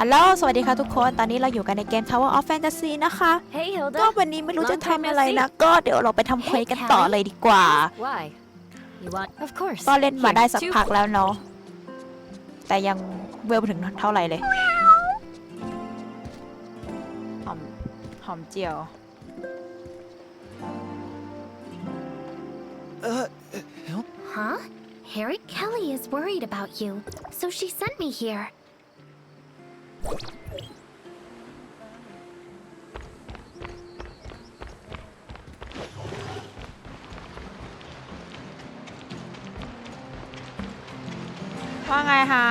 ฮัลโหล สวัสดีค่ะทุกคน ตอนนี้เราอยู่กันในเกม Tower of Fantasy นะคะ Hey, ก็ Hilda. วันนี้ไม่รู้จะ Long time ทำ no อะไร see. นะ ก็เดี๋ยวเราไปทำเควสกันต่อเลยดีกว่า Why? You want? Of course. ก็เล่นมา Here, ได้สัก two พักแล้วเนาะ แต่ยังเวลไปถึงเท่าไหร่เลย หอม หอมเจียว Huh? Harriet Kelly is worried about you, so she sent me here. ว่าไงฮะ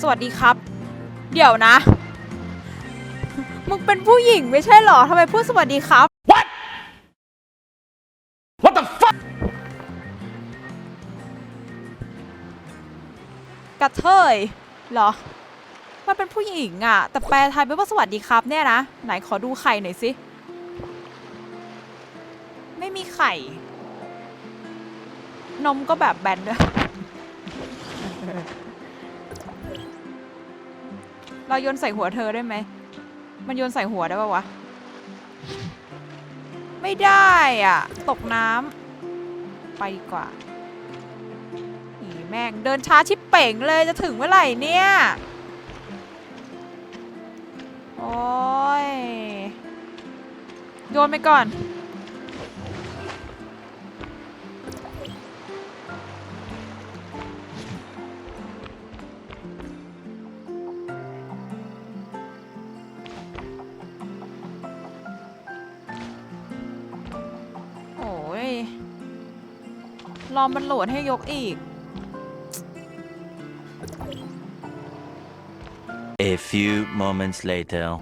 สวัสดีครับ เดี๋ยวนะ มึงเป็นผู้หญิงไม่ใช่เหรอทำไมพูดสวัสดีครับ What the fuck? กระเทยเหรอ มันเป็นผู้หญิงอะแต่แปลไทยเป็นว่าสวัสดีครับเนี่ยนะ ไหนขอดูไข่หน่อยสิ ไข่ นมก็แบบแบนด้วย เราโยนใส่หัวเธอได้ไหม มันโยนใส่หัวได้ปะวะ ไม่ได้อะ ตกน้ำไปดีกว่าอีแม่งเดินช้าชิบเป่งเลยจะถึงเมื่อไหร่เนี่ย โอ้ยโยนไปก่อน รอมันโหลดให้ยกอีก A few moments later.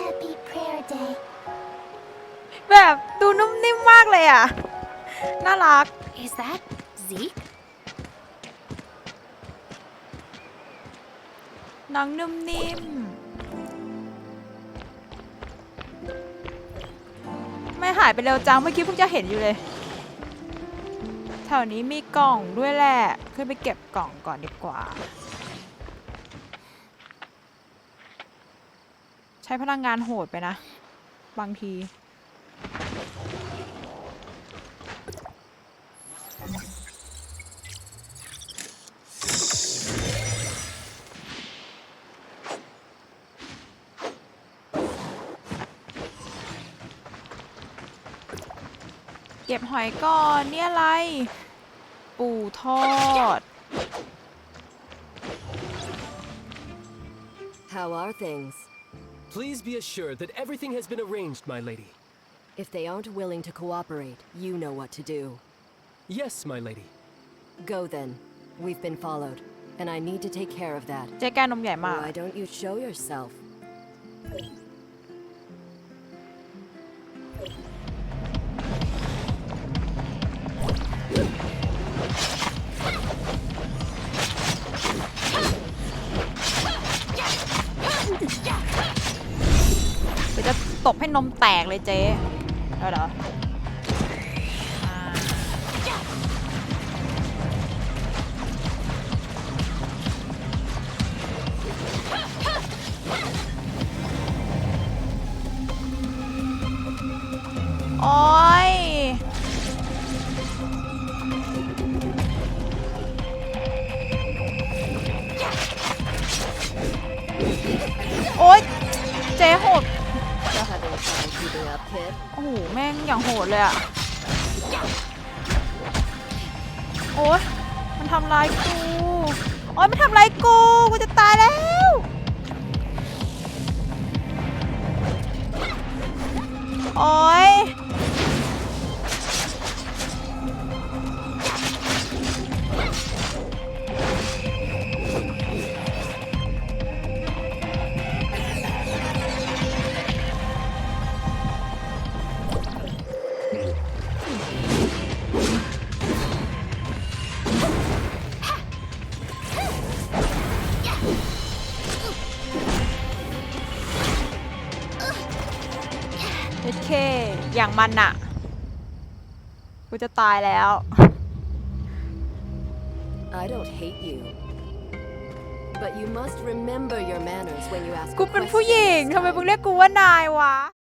Happy Prayer Day. แบบดูนุ่มนิ่มมากเลยอะ น่ารัก Is that Zeke? น้องนุ่มนิ่ม ไม่หายไปเร็วจังเมื่อกี้เพิ่งจะเห็นอยู่เลย แถวนี้มีกล่องด้วยแหละ ขึ้นไปเก็บกล่องก่อนดีกว่า ใช้พลังงานโหดไปนะ บางที ก็บหอยก่อน เนี่ยอะไร ปูทอด How are things? Please be assured that everything has been arranged, my lady. If they aren't willing to cooperate, you know what to do. Yes, my lady. Go then. We've been followed, and I need to take care of that. เจ๊แกนมใหญ่มาก Why don't you show yourself? ดี๋ยวจะตบให้นมแตกเลยเจ๊เอาเโอ้โห แม่งอย่างโหดเลยอะโอ๊ยมันทำร้ายกู โอ๊ยมันทำร้ายกู กูจะตายแล้ว โอ๊ย เคอย่างมันอะกูจะตายแล้ว I don't hate you. But you must remember your manners when you ask กู a เป็นผู้หญิง question ทำไม this มึง time. เรียกกูว่านาย วะ